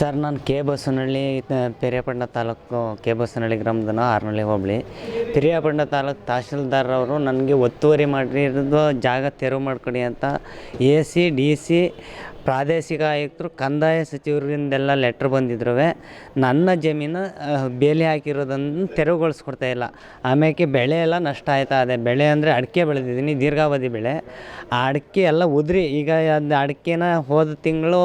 Sir, ನಾನು K Basavanahalli Periyapatna taluk K Basavanahalli ಗ್ರಾಮದನ ಆರ್ನಳ್ಳಿ ಹೋಬಳಿ. ಪೆರಿಯಾಪಟ್ಟಣ ತಾಲೂಕು ತಹಶೀಲ್ದಾರವರು ನನಗೆ ಒತ್ತುವರಿ ಮಾಡಿರೋದು ಜಾಗ ತೆರವು ಮಾಡಿಕೊಡಿ ಅಂತ ಎ ಸಿ, ಡಿ ಸಿ ಪ್ರಾದೇಶಿಕ ಆಯುಕ್ತರು, ಕಂದಾಯ ಸಚಿವರಿಂದೆಲ್ಲ ಲೆಟ್ರ್ ಬಂದಿದ್ರು ನನ್ನ ಜಮೀನು ಬೇಲಿ ಹಾಕಿರೋದನ್ನು ತೆರವುಗೊಳಿಸ್ಕೊಡ್ತಾ ಇಲ್ಲ. ಆಮೇಲೆ ಬೆಳೆ ಎಲ್ಲ ನಷ್ಟ ಆಯ್ತಾ? ಇದೆ ಬೆಳೆ ಅಂದರೆ ಅಡಿಕೆ ಬೆಳೆದಿದ್ದೀನಿ, ದೀರ್ಘಾವಧಿ ಬೆಳೆ. ಆ ಅಡಿಕೆ ಎಲ್ಲ ಉದುರಿ, ಈಗ ಅದು ಅಡಿಕೆನ ಹೋದ ತಿಂಗಳು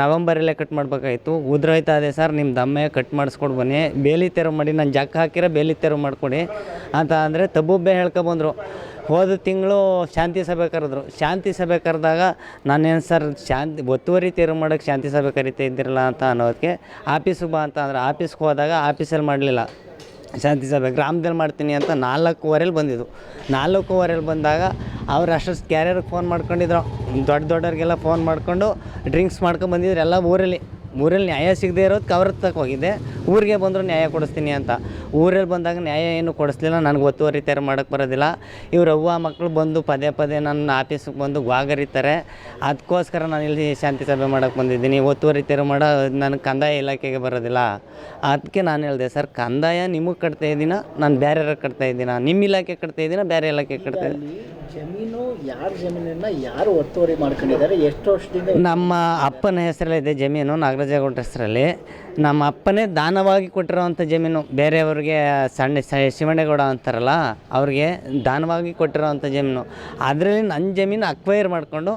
ನವಂಬರಲ್ಲೇ ಕಟ್ ಮಾಡಬೇಕಾಯ್ತು. ಉದುರೋಯ್ತಾ ಇದೆ ಸರ್ ನಿಮ್ಮ ದಮ್ಮೆ ಕಟ್ ಮಾಡಿಸ್ಕೊಡ್ ಬನ್ನಿ. ಬೇಲಿ ತೆರವು ಮಾಡಿ, ನಾನು ಜಕ್ ಹಾಕಿರೋ ಬೇಲಿ ತೆರವು ಮಾಡಿಕೊಡಿ. ಅಂತ ಅಂದರೆ ತಬ್ಬುಬ್ಬೆ ಹೇಳ್ಕೊಬಂದರು ಹೋದ ತಿಂಗಳು ಶಾಂತಿ ಸಭೆ ಕರೆದ್ರು. ಶಾಂತಿ ಸಭೆ ಕರೆದಾಗ ನಾನೇನು ಸರ್, ಶಾಂತಿ ಒತ್ತುವರಿ ತೀರು ಮಾಡೋಕ್ಕೆ ಶಾಂತಿ ಸಭೆ ಕರಿತಾ ಇದ್ದಿರಲ್ಲ ಅಂತ ಅನ್ನೋದಕ್ಕೆ ಆಫೀಸಿಗೆ ಬಾ ಅಂತ ಅಂದ್ರೆ ಆಫೀಸ್ಗೆ ಹೋದಾಗ ಆಫೀಸಲ್ಲಿ ಮಾಡಲಿಲ್ಲ. ಶಾಂತಿ ಸಭೆ ಗ್ರಾಮದಲ್ಲಿ ಮಾಡ್ತೀನಿ ಅಂತ ನಾಲ್ಕೂವರೆಲಿ ಬಂದಿದ್ದು. ನಾಲ್ಕೂವರೆಲಿ ಬಂದಾಗ ಅವ್ರು ಅಷ್ಟು ಕ್ಯಾರಿಯರ್ಗೆ ಫೋನ್ ಮಾಡ್ಕೊಂಡಿದ್ರು. ದೊಡ್ಡ ದೊಡ್ಡವ್ರಿಗೆಲ್ಲ ಫೋನ್ ಮಾಡಿಕೊಂಡು ಡ್ರಿಂಕ್ಸ್ ಮಾಡ್ಕೊಂಡು ಬಂದಿದ್ರು ಎಲ್ಲ ಊರಲ್ಲಿ. ಊರಲ್ಲಿ ನ್ಯಾಯ ಸಿಗದೆ ಇರೋದಕ್ಕೆ ಅವ್ರ ತಕ್ಕ ಹೋಗಿದ್ದೆ ಊರಿಗೆ ಬಂದರೂ ನ್ಯಾಯ ಕೊಡಿಸ್ತೀನಿ ಅಂತ. ಊರಲ್ಲಿ ಬಂದಾಗ ನ್ಯಾಯ ಏನು ಕೊಡಿಸ್ಲಿಲ್ಲ. ನನಗೆ ಒತ್ತುವರಿ ತೆರ ಮಾಡೋಕ್ಕೆ ಬರೋದಿಲ್ಲ. ಇವ್ರ ಅವ್ವ ಮಕ್ಕಳು ಬಂದು ಪದೇ ಪದೇ ನನ್ನ ಆಫೀಸಿಗೆ ಬಂದು ಗ್ವಾಗರಿತಾರೆ ಅದಕ್ಕೋಸ್ಕರ ನಾನು ಇಲ್ಲಿ ಶಾಂತಿ ಸಭೆ ಮಾಡೋಕ್ಕೆ ಬಂದಿದ್ದೀನಿ. ಒತ್ತುವರಿ ತೆರ ಮಾಡೋ ನನಗೆ ಕಂದಾಯ ಇಲಾಖೆಗೆ ಬರೋದಿಲ್ಲ. ಅದಕ್ಕೆ ನಾನು ಹೇಳಿದೆ, ಸರ್, ಕಂದಾಯ ನಿಮಗೆ ಕಟ್ತಾ ಇದ್ದೀನ? ನಾನು ಬೇರೆಯವ್ರಿಗೆ ಕಟ್ತಾ ಇದ್ದೀನ? ನಿಮ್ಮ ಇಲಾಖೆ ಕಟ್ತಾ ಇದ್ದೀನ? ಬೇರೆ ಇಲಾಖೆ ಕಟ್ತಾ ಇದ್ದೀನಿ? ಜಮೀನು, ಯಾರ ಜಮೀನನ್ನ ಯಾರು ಒತ್ತುವರಿ ಮಾಡ್ಕೊಂಡಿದ್ದಾರೆ, ಎಷ್ಟು ವರ್ಷದಿಂದ ನಮ್ಮ ಅಪ್ಪನ ಹೆಸರಲ್ಲಿದೆ ಜಮೀನು ನಾಗರಾಜೇಗೌಡ ಹೆಸರಲ್ಲಿ. ನಮ್ಮ ಅಪ್ಪನೇ ದಾನವಾಗಿ ಕೊಟ್ಟಿರೋವಂಥ ಜಮೀನು. ಬೇರೆಯವ್ರಿಗೆ ಸಣ್ಣ ಸ, ಶಿವಣ್ಣೇಗೌಡ ಅಂತಾರಲ್ಲ, ಅವ್ರಿಗೆ ದಾನವಾಗಿ ಕೊಟ್ಟಿರೋವಂಥ ಜಮೀನು. ಅದರಲ್ಲಿ ನನ್ನ ಜಮೀನು ಅಕ್ವೈರ್ ಮಾಡಿಕೊಂಡು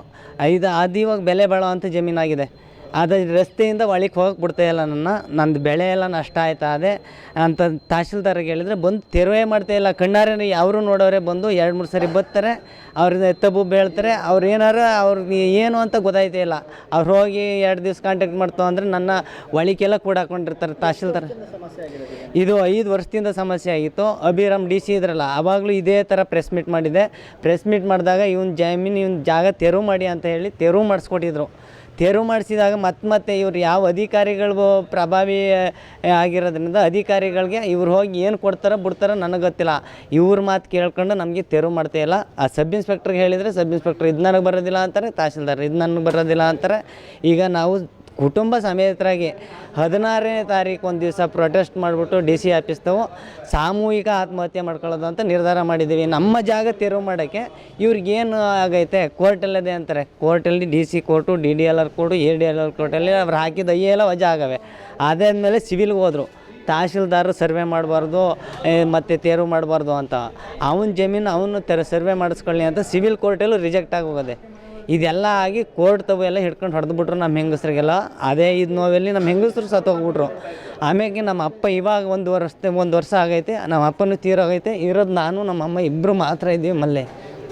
ಐದು ಅದು ಇವಾಗ ಬೆಲೆ ಬಾಳುವಂಥ ಜಮೀನಾಗಿದೆ. ಅದು ರಸ್ತೆಯಿಂದ ಒಳಗೆ ಹೋಗಕ್ಕೆ ಬಿಡ್ತಾ ಇಲ್ಲ ನನ್ನ. ನಂದು ಬೆಳೆ ಎಲ್ಲ ನಷ್ಟ ಆಯ್ತಾ, ಅದೇ ಅಂತ ತಹಶೀಲ್ದಾರ್ಗೆ ಹೇಳಿದ್ರೆ ಬಂದು ತೆರವೇ ಮಾಡ್ತಾ ಇಲ್ಲ. ಕಣ್ಣಾರೆ ಅವರು ನೋಡೋರೆ ಬಂದು ಎರಡು, ಮೂರು ಸರಿ ಬರ್ತಾರೆ ಅವ್ರನ್ನ ಎತ್ತಬು ಬೀಳ್ತಾರೆ. ಅವ್ರು ಏನಾರು ಅವ್ರಿಗೆ ಏನು ಅಂತ ಗೊತ್ತಾಯ್ತೇ ಇಲ್ಲ. ಅವ್ರು ಹೋಗಿ ಎರಡು ದಿವ್ಸ ಕಾಂಟ್ಯಾಕ್ಟ್ ಮಾಡ್ತಾವ ಅಂದರೆ ನನ್ನ ಒಳಿಕೆಲ್ಲ ಕೂಡ ಹಾಕೊಂಡಿರ್ತಾರೆ ತಹಶೀಲ್ದಾರ್. ಇದು ಐದು ವರ್ಷದಿಂದ ಸಮಸ್ಯೆ ಆಗಿತ್ತು. ಅಭಿರಾಮ್ ಡಿ ಸಿ ಇದ್ರಲ್ಲ ಆವಾಗಲೂ ಇದೇ ಥರ ಪ್ರೆಸ್ ಮೀಟ್ ಮಾಡಿದೆ ಪ್ರೆಸ್ ಮೀಟ್ ಮಾಡಿದಾಗ ಇವ್ನ ಜಮೀನು, ಇವ್ನ ಜಾಗ ತೆರವು ಮಾಡಿ ಅಂತ ಹೇಳಿ ತೆರವು ಮಾಡಿಸ್ಕೊಟ್ಟಿದ್ರು. ತೆರವು ಮಾಡಿಸಿದಾಗ ಮತ್ತೆ ಮತ್ತೆ ಇವ್ರು ಯಾವ ಅಧಿಕಾರಿಗಳು ಪ್ರಭಾವಿ ಆಗಿರೋದ್ರಿಂದ ಅಧಿಕಾರಿಗಳಿಗೆ ಇವ್ರು ಹೋಗಿ ಏನು ಕೊಡ್ತಾರೋ ಬಿಡ್ತಾರೋ ನನಗೆ ಗೊತ್ತಿಲ್ಲ. ಇವ್ರ ಮಾತು ಕೇಳ್ಕೊಂಡು ನಮಗೆ ತೆರವು ಮಾಡ್ತಾ ಇಲ್ಲ. ಆ ಸಬ್ ಇನ್ಸ್ಪೆಕ್ಟ್ರಿಗೆ ಹೇಳಿದರೆ ಸಬ್ ಇನ್ಸ್ಪೆಕ್ಟ್ರ್ ಇದು ನನಗೆ ಬರೋದಿಲ್ಲ ಅಂತಾರೆ, ತಹಶೀಲ್ದಾರ್ ಇದು ನನಗೆ ಬರೋದಿಲ್ಲ ಅಂತಾರೆ. ಈಗ ನಾವು ಕುಟುಂಬ ಸಮೇತರಾಗಿ ಹದಿನಾರನೇ ತಾರೀಕು ಒಂದು ದಿವಸ ಪ್ರೊಟೆಸ್ಟ್ ಮಾಡಿಬಿಟ್ಟು ಡಿ ಸಿ ಆಫೀಸ್ದವು ಸಾಮೂಹಿಕ ಆತ್ಮಹತ್ಯೆ ಮಾಡ್ಕೊಳ್ಳೋದು ಅಂತ ನಿರ್ಧಾರ ಮಾಡಿದ್ದೀವಿ. ನಮ್ಮ ಜಾಗ ತೆರವು ಮಾಡೋಕ್ಕೆ ಇವ್ರಿಗೇನು ಆಗೈತೆ? ಕೋರ್ಟಲ್ಲದೆ ಅಂತಾರೆ. ಕೋರ್ಟಲ್ಲಿ D C court D D L R court A D L R ಕೋರ್ಟಲ್ಲಿ ಅವ್ರು ಹಾಕಿದ ಅಯ್ಯೆಲ್ಲ ವಜಾ ಆಗವೆ ಅದಾದಮೇಲೆ ಸಿವಿಲ್ಗೆ ಹೋದರು. ತಹಶೀಲ್ದಾರರು ಸರ್ವೆ ಮಾಡಬಾರ್ದು ಮತ್ತು ತೆರವು ಮಾಡಬಾರ್ದು ಅಂತ. ಅವನ ಜಮೀನು ಅವನು ತೆರ ಸರ್ವೆ ಮಾಡಿಸ್ಕೊಳ್ಳಿ ಅಂತ ಸಿವಿಲ್ ಕೋರ್ಟಲ್ಲೂ ರಿಜೆಕ್ಟ್ ಆಗಿ ಹೋಗೋದೆ. ಇದೆಲ್ಲ ಆಗಿ ಕೋರ್ಟ್ ತಗೋ ಎಲ್ಲ ಹಿಡ್ಕೊಂಡು ಹೊಡೆದ್ಬಿಟ್ರು ನಮ್ಮ ಹೆಂಗಸ್ರಿಗೆಲ್ಲ. ಅದೇ ಇದು ನೋವೆಲ್ಲಿ ನಮ್ಮ ಹೆಂಗಸ್ರು ಸತ್ತೋಗ್ಬಿಟ್ರು ಆಮ್ಯಾಗೆ ನಮ್ಮ ಅಪ್ಪ ಇವಾಗ ಒಂದು ವರ್ಷ ಒಂದು ವರ್ಷ ಆಗೈತೆ, ನಮ್ಮ ಅಪ್ಪನೂ ತೀರೋಗೈತೆ ಇರೋದು ನಾನು, ನಮ್ಮ ಅಮ್ಮ ಇಬ್ಬರು ಮಾತ್ರ ಇದ್ದೀವಿ ಮಲ್ಲೆ.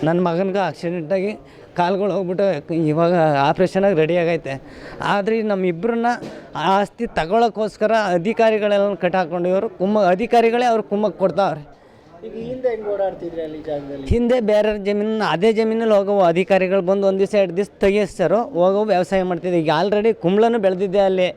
ನನ್ನ ಮಗನಿಗೆ ಆಕ್ಸಿಡೆಂಟಾಗಿ ಕಾಲ್ಗಳು ಹೋಗ್ಬಿಟ್ಟು ಇವಾಗ ಆಪ್ರೇಷನಾಗಿ ರೆಡಿ ಆಗೈತೆ. ಆದರೆ ನಮ್ಮಿಬ್ಬರನ್ನ ಆಸ್ತಿ ತಗೊಳ್ಳೋಕ್ಕೋಸ್ಕರ ಅಧಿಕಾರಿಗಳೆಲ್ಲ ಕಟ್ಟಾಕೊಂಡು ಇವರು ಕುಮ್ಮ ಅಧಿಕಾರಿಗಳೇ ಅವ್ರು ಕುಮ್ಮಕ್ಕೆ ಕೊಡ್ತಾವ್ರೆ. ಈಗ ಹಿಂದೆ ಹಿಂದೆ ಬೇರೆ ಜಮೀನು, ಅದೇ ಜಮೀನಲ್ಲಿ ಹೋಗವು. ಅಧಿಕಾರಿಗಳು ಬಂದು ಒಂದು ದಿವಸ, ಎರಡು ದಿವಸ ತೆಗಿಸ್ತಾರೋ ಹೋಗೋ ವ್ಯವಸಾಯ ಮಾಡ್ತಿದ್ದೆ. ಈಗ ಆಲ್ರೆಡಿ ಕುಂಬಳನೂ ಬೆಳೆದಿದ್ದೆ ಅಲ್ಲಿ.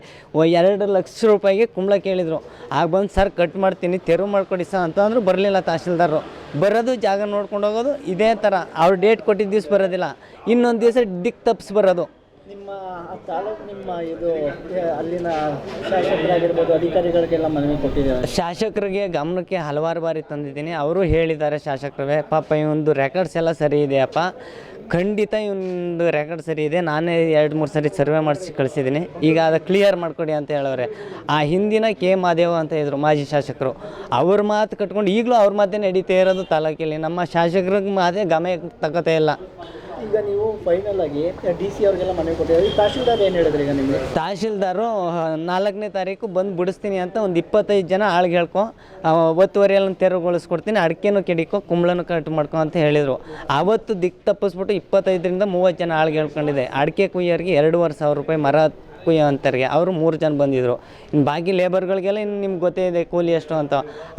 ಎರಡು ಲಕ್ಷ ರೂಪಾಯಿಗೆ ಕುಂಬಳ ಕೇಳಿದರು. ಆಗ ಬಂದು, ಸರ್ ಕಟ್ ಮಾಡ್ತೀನಿ, ತೆರವು ಮಾಡ್ಕೊಡಿ ಸರ್ ಅಂತ ಬರಲಿಲ್ಲ ತಹಶೀಲ್ದಾರರು. ಬರೋದು ಜಾಗ ನೋಡ್ಕೊಂಡು ಹೋಗೋದು, ಇದೇ ಥರ ಅವ್ರು ಡೇಟ್ ಕೊಟ್ಟಿದ್ದ ದಿವ್ಸ ಬರೋದಿಲ್ಲ. ಇನ್ನೊಂದು ದಿವಸ ದಿಕ್ಕು ತಪ್ಪಿಸಿ ಬರೋದು. ನಿಮ್ಮ ತಾಲೂಕು ನಿಮ್ಮ ಇದು ಅಲ್ಲಿನ ಶಾಸಕರಾಗಿರ್ಬೋದು, ಅಧಿಕಾರಿಗಳಿಗೆಲ್ಲ ಮನವಿ ಕೊಟ್ಟಿದ್ದಾರೆ? ಶಾಸಕರಿಗೆ ಗಮನಕ್ಕೆ ಹಲವಾರು ಬಾರಿ ತಂದಿದ್ದೀನಿ. ಅವರು ಹೇಳಿದ್ದಾರೆ ಶಾಸಕರೇ, ಪಾಪ ಇವೊಂದು ರೆಕಾರ್ಡ್ಸ್ ಎಲ್ಲ ಸರಿ ಇದೆಯಪ್ಪ. ಖಂಡಿತ ಇವೊಂದು ರೆಕಾರ್ಡ್ ಸರಿ ಇದೆ. ನಾನೇ ಎರಡು, ಮೂರು ಸರಿ ಸರ್ವೆ ಮಾಡಿಸಿ ಕಳಿಸಿದ್ದೀನಿ. ಈಗ ಅದು ಕ್ಲಿಯರ್ ಮಾಡಿಕೊಡಿ ಅಂತ ಹೇಳೋರೆ ಆ ಹಿಂದಿನ ಕೆ. ಮಾದೇವ ಅಂತ ಇದ್ರು ಮಾಜಿ ಶಾಸಕರು. ಅವ್ರ ಮಾತು ಕಟ್ಕೊಂಡು ಈಗಲೂ ಅವ್ರ ಮಾತೇ ನಡೀತಾ ಇರೋದು ತಾಲೂಕಲ್ಲಿ. ನಮ್ಮ ಶಾಸಕರಿಗೆ ಮಾತೇ ಗಮನ ತಗೋತಾ ಇಲ್ಲ. ಈಗ ನೀವು ಫೈನಲ್ ಆಗಿ ಡಿ ಸಿ ಅವ್ರಿಗೆಲ್ಲ ಮನವಿ ಕೊಟ್ಟಿದ್ದಾರೆ. ತಹಶೀಲ್ದಾರ್ ಏನು ಹೇಳಿದ್ರು ಈಗ ನಿಮಗೆ? ತಹಶೀಲ್ದಾರು ನಾಲ್ಕನೇ ತಾರೀಕು ಬಂದು ಬಿಡಿಸ್ತೀನಿ ಅಂತ ಒಂದು ಇಪ್ಪತ್ತೈದು ಜನ ಆಳ್ಗೆ ಹೇಳ್ಕೊ ಆ, ಒತ್ತುವರಿ ಎಲ್ಲ ತೆರವುಗೊಳಿಸ್ಕೊಡ್ತೀನಿ ಅಡಿಕೆನೂ ಕೆಡಿಕೊ ಕುಂಬಳನೂ ಕಟ್ ಮಾಡ್ಕೊ ಅಂತ ಹೇಳಿದರು. ಆವತ್ತು ದಿಕ್ಕು ತಪ್ಪಿಸ್ಬಿಟ್ಟು ಇಪ್ಪತ್ತೈದರಿಂದ ಮೂವತ್ತು ಜನ ಆಳ್ಗೆ ಹೇಳ್ಕೊಂಡಿದೆ. ಅಡಿಕೆ ಕುಯ್ಯೋರಿಗೆ ಎರಡೂವರೆ ಸಾವಿರ ರೂಪಾಯಿ ಮರ ಕುಯ್ಯೋ ಅಂತರಿಗೆ, ಅವರು ಮೂರು ಜನ ಬಂದಿದ್ದರು ಇನ್ನು ಬಾಕಿ ಲೇಬರ್ಗಳಿಗೆಲ್ಲ ಇನ್ನು ನಿಮ್ಗೆ ಗೊತ್ತೇ ಇದೆ ಕೂಲಿ ಎಷ್ಟು ಅಂತ.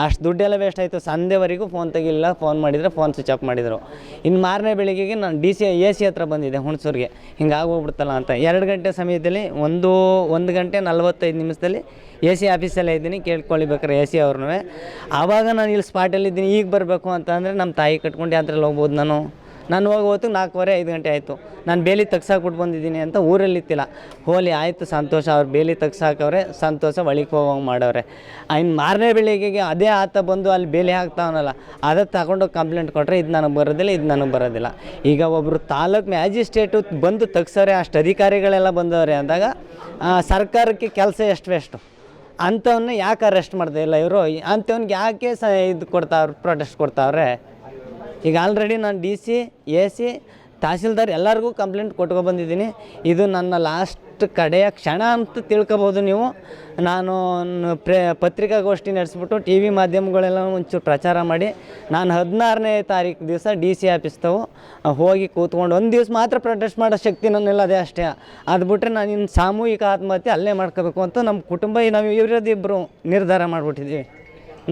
ಅಷ್ಟು ದುಡ್ಡೆಲ್ಲ ವೇಸ್ಟ್ ಆಯಿತು. ಸಂಧೆವರೆಗೂ ಫೋನ್ ತೆಗಿಲಿಲ್ಲ ಫೋನ್ ಮಾಡಿದರೆ ಫೋನ್ ಸ್ವಿಚ್ ಆಫ್ ಮಾಡಿದರು. ಇನ್ನು ಮಾರನೇ ಬೆಳಿಗ್ಗೆಗೆ ನಾನು ಡಿ ಸಿ ಎ ಸಿ ಹತ್ರ ಬಂದಿದ್ದೆ ಹುಣಸೂರಿಗೆ. ಹಿಂಗೆ ಆಗೋಗ್ಬಿಡ್ತಲ್ಲ ಅಂತ. ಎರಡು ಗಂಟೆ ಸಮಯದಲ್ಲಿ ಒಂದು ಒಂದು ಗಂಟೆ ನಲ್ವತ್ತೈದು ನಿಮಿಷದಲ್ಲಿ ಎ ಸಿ ಆಫೀಸಲ್ಲೇ ಇದ್ದೀನಿ ಕೇಳ್ಕೊಳ್ಳಿ ಬೇಕಾರೆ ಎ ಸಿ ಅವ್ರನ್ನೂ ಆವಾಗ ನಾನು ಇಲ್ಲಿ ಸ್ಪಾಟಲ್ಲಿದ್ದೀನಿ ಈಗ ಬರಬೇಕು ಅಂತ ಅಂದರೆ ನಮ್ಮ ತಾಯಿ ಕಟ್ಕೊಂಡು ಯಾತ್ರೆಯಲ್ಲಿ ಹೋಗ್ಬೋದು ನಾನು. ನಾನು ಹೋಗೋ ಹೊತ್ತಿಗೆ ನಾಲ್ಕೂವರೆ, ಐದು ಗಂಟೆ ಆಯಿತು. ನಾನು ಬೇಲಿ ತೆಗ್ಸಾಕ್ಬಿಟ್ಟು ಬಂದಿದ್ದೀನಿ ಅಂತ ಊರಲ್ಲಿ ಇತ್ತಿಲ್ಲ ಹೋಲಿ, ಆಯಿತು ಸಂತೋಷ. ಅವ್ರು ಬೇಲಿ ತಗ್ಸಾಕವ್ರೆ, ಸಂತೋಷ ಒಳಿಗೆ ಹೋಗೋಂಗೆ ಮಾಡವ್ರೆ. ಇನ್ನು ಮಾರನೇ ಬೆಳಿಗ್ಗೆಗೆ ಅದೇ ಆತ ಬಂದು ಅಲ್ಲಿ ಬೇಲಿ ಹಾಕ್ತಾವನಲ್ಲ ಅದೇ ತಗೊಂಡೋಗಿ ಕಂಪ್ಲೇಂಟ್ ಕೊಟ್ಟರೆ ಇದು ನನಗೆ ಬರೋದಿಲ್ಲ, ಇದು ನನಗೆ ಬರೋದಿಲ್ಲ. ಈಗ ಒಬ್ಬರು ತಾಲೂಕು ಮ್ಯಾಜಿಸ್ಟ್ರೇಟು ಬಂದು ತಗ್ಸೋರೆ ಅಷ್ಟು ಅಧಿಕಾರಿಗಳೆಲ್ಲ ಬಂದವ್ರೆ ಅಂದಾಗ ಸರ್ಕಾರಕ್ಕೆ ಕೆಲಸ ಎಷ್ಟು ವೇಸ್ಟು ಅಂಥವನ್ನ ಯಾಕೆ ಅರೆಸ್ಟ್ ಮಾಡ್ತಾ ಇಲ್ಲ ಇವರು? ಅಂಥವ್ನಿಗೆ ಯಾಕೆ ಸ ಇದು ಕೊಡ್ತಾವ್ರೆ ಪ್ರೊಟೆಸ್ಟ್ ಕೊಡ್ತಾವ್ರೆ? ಈಗ ಆಲ್ರೆಡಿ ನಾನು D C A C tahsildar ಎಲ್ಲರಿಗೂ ಕಂಪ್ಲೇಂಟ್ ಕೊಟ್ಕೊಬಂದಿದ್ದೀನಿ ಇದು ನನ್ನ ಲಾಸ್ಟ್ ಕಡೆಯ ಕ್ಷಣ ಅಂತ ತಿಳ್ಕೊಬೋದು ನೀವು. ನಾನು ಪ್ರೇ, ಪತ್ರಿಕಾಗೋಷ್ಠಿ ನಡೆಸ್ಬಿಟ್ಟು ಟಿ ವಿ ಮಾಧ್ಯಮಗಳೆಲ್ಲ ಒಂಚೂರು ಪ್ರಚಾರ ಮಾಡಿ, ನಾನು ಹದಿನಾರನೇ ತಾರೀಕು ದಿವಸ ಡಿ ಸಿ ಆಫೀಸ್ದವು ಹೋಗಿ ಕೂತ್ಕೊಂಡು ಒಂದು ದಿವಸ ಮಾತ್ರ ಪ್ರೊಟೆಸ್ಟ್ ಮಾಡೋ ಶಕ್ತಿ ನನ್ನೆಲ್ಲ ಅದೇ ಅಷ್ಟೇ. ಅದು ಬಿಟ್ಟರೆ ನಾನು ಇನ್ನು ಸಾಮೂಹಿಕ ಆತ್ಮಹತ್ಯೆ ಅಲ್ಲೇ ಮಾಡ್ಕೋಬೇಕು ಅಂತ ನಮ್ಮ ಕುಟುಂಬ, ನಾವು ಇರೋದಿಬ್ಬರು ನಿರ್ಧಾರ ಮಾಡಿಬಿಟ್ಟಿದ್ದೀವಿ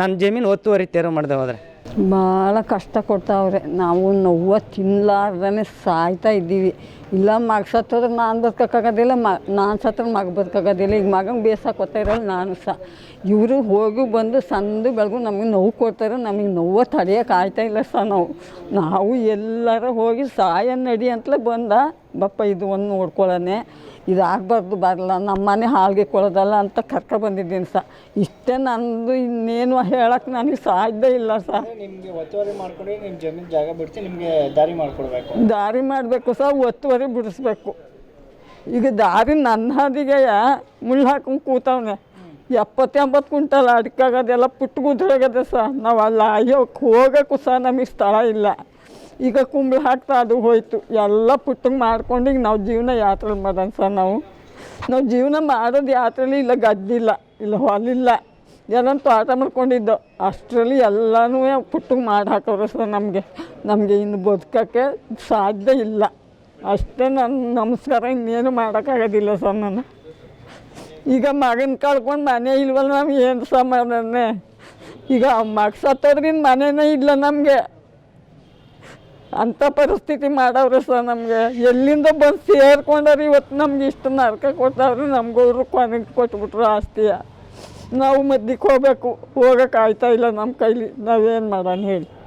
ನನ್ನ ಜಮೀನು ಒತ್ತುವರಿ ತೆರವು ಮಾಡಿದೆ ಹೋದರೆ. ಭಾಳ ಕಷ್ಟ ಕೊಡ್ತಾವ್ರೆ. ನಾವು ನೋವು ತಿನ್ನಲಾರ್ದೇ ಸಾಯ್ತಾ ಇದ್ದೀವಿ. ಇಲ್ಲ ಮಗ ಸತ್ತೋದ್ರೆ ನಾನು ಬದುಕೋಕ್ಕಾಗೋದಿಲ್ಲ, ಮ, ನಾನು ಸತ್ತೋದ್ರೆ ಮಗ ಬದುಕೋಕ್ಕಾಗೋದಿಲ್ಲ. ಈಗ ಮಗಂಗೆ ಬೇಸಾಕೋತಾ ಇರೋದು ನಾನು ಸಹ ಇವರು ಹೋಗಿ ಬಂದು ಸಂದು ಬೆಳಗು ನಮಗೆ ನೋವು ಕೊಡ್ತಾರೆ ನಮಗೆ ನೋವು ತಡೆಯೋಕೆ ಆಯ್ತಾ ಇಲ್ಲ ಸರ್ ನಾವು. ನಾವು ಎಲ್ಲರ ಹೋಗಿ ಸಾಯ ನಡಿ ಅಂತಲೇ ಬಂದ ಬಪ್ಪ ಇದು ಒಂದು ನೋಡ್ಕೊಳ್ಳೋಣ ಇದು ಆಗಬಾರ್ದು ಬರಲ್ಲ ನಮ್ಮ ಮನೆ ಹಾಲ್ಗೆ ಕೊಡೋದಲ್ಲ ಅಂತ ಕರ್ಕೊ ಬಂದಿದ್ದೀನಿ ಸರ್. ಇಷ್ಟೇ ನಂದು ಇನ್ನೇನು ಹೇಳಕ್ಕೆ ನನಗೆ ಸಾಧ್ಯ ಇಲ್ಲ ಸರ್. ನಿಮಗೆ ಒತ್ತುವರಿ ಮಾಡ್ಕೊಂಡು ನಿಮ್ಮ ಜಮೀನು ಜಾಗ ಬಿಡಿಸಿ ನಿಮಗೆ ದಾರಿ ಮಾಡಿಕೊಡ್ಬೇಕು. ದಾರಿ ಮಾಡಬೇಕು ಸರ್ ಒತ್ತುವರಿ ಬಿಡಿಸ್ಬೇಕು. ಈಗ ದಾರಿ ನನ್ನ ಹಾದಿಗೆಯ ಮುಳ್ಳು ಹಾಕೊಂಡು ಕೂತವನೆ. ಎಪ್ಪತ್ತು ಎಂಬತ್ತು ಕುಂಟಲ್ ಅಡ್ಕಾಗೋದೆಲ್ಲ ಪುಟ್ಟು ಗುದ್ರೋಗದೆ ಸಹ ನಾವು ಅಲ್ಲಿ ಅಯ್ಯೋಕ್ಕೆ ಹೋಗೋಕ್ಕೂ ಸಹ ನಮಗೆ ಸ್ಥಳ ಇಲ್ಲ. ಈಗ ಕುಂಬಳ ಹಾಕ್ತಾ ಅದು ಹೋಯಿತು. ಎಲ್ಲ ಪುಟ್ಟಂಗೆ ಮಾಡ್ಕೊಂಡು ನಾವು ಜೀವನ ಯಾತ್ರೆ ಮಾಡೋಣ ಸರ್ ನಾವು. ನಾವು ಜೀವನ ಮಾಡೋದು ಯಾತ್ರೆಲಿ ಇಲ್ಲ ಗದ್ದಿಲ್ಲ ಇಲ್ಲ ಹೊಲಿಲ್ಲ ಎಲ್ಲ ತೋಟ ಮಾಡ್ಕೊಂಡಿದ್ದು. ಅಷ್ಟರಲ್ಲಿ ಎಲ್ಲನೂ ಪುಟ್ಟಂಗೆ ಮಾಡಿ ಹಾಕೋರು ಸರ್ ನಮಗೆ. ನಮಗೆ ಇನ್ನು ಬದುಕೋಕ್ಕೆ ಸಾಧ್ಯ ಇಲ್ಲ. ಅಷ್ಟೇ ನನ್ನ ನಮಸ್ಕಾರ, ಇನ್ನೇನು ಮಾಡೋಕ್ಕಾಗೋದಿಲ್ಲ ಸರ್ ನಾನು. ಈಗ ಮಗನ ಕಳ್ಕೊಂಡು ಮನೆ ಇಲ್ವಲ್ಲ ನಮ್ಗೆ ಏನು ಸಮಾಧಾನ? ಈಗ ಮಗ ಸತ್ತೋದ್ರಿಂದ ಮನೆನೇ ಇಲ್ಲ ನಮಗೆ. ಅಂಥ ಪರಿಸ್ಥಿತಿ ಮಾಡವ್ರೆ ಸರ್ ನಮಗೆ. ಎಲ್ಲಿಂದ ಬಂದು ಸೇರ್ಕೊಂಡವ್ರು ಇವತ್ತು ನಮ್ಗೆ ಇಷ್ಟು ನರಕ ಕೊಟ್ಟವ್ರೆ ನಮ್ಗವ್ರು ಕೊನೆ ಕೊಟ್ಬಿಟ್ರು ಆಸ್ತಿಯ. ನಾವು ಮದ್ದಿಗೆ ಹೋಗ್ಬೇಕು. ಹೋಗೋಕೆ ಆಯ್ತಾ ಇಲ್ಲ ನಮ್ಮ ಕೈಲಿ? ನಾವೇನು ಮಾಡೋಣ ಹೇಳಿ.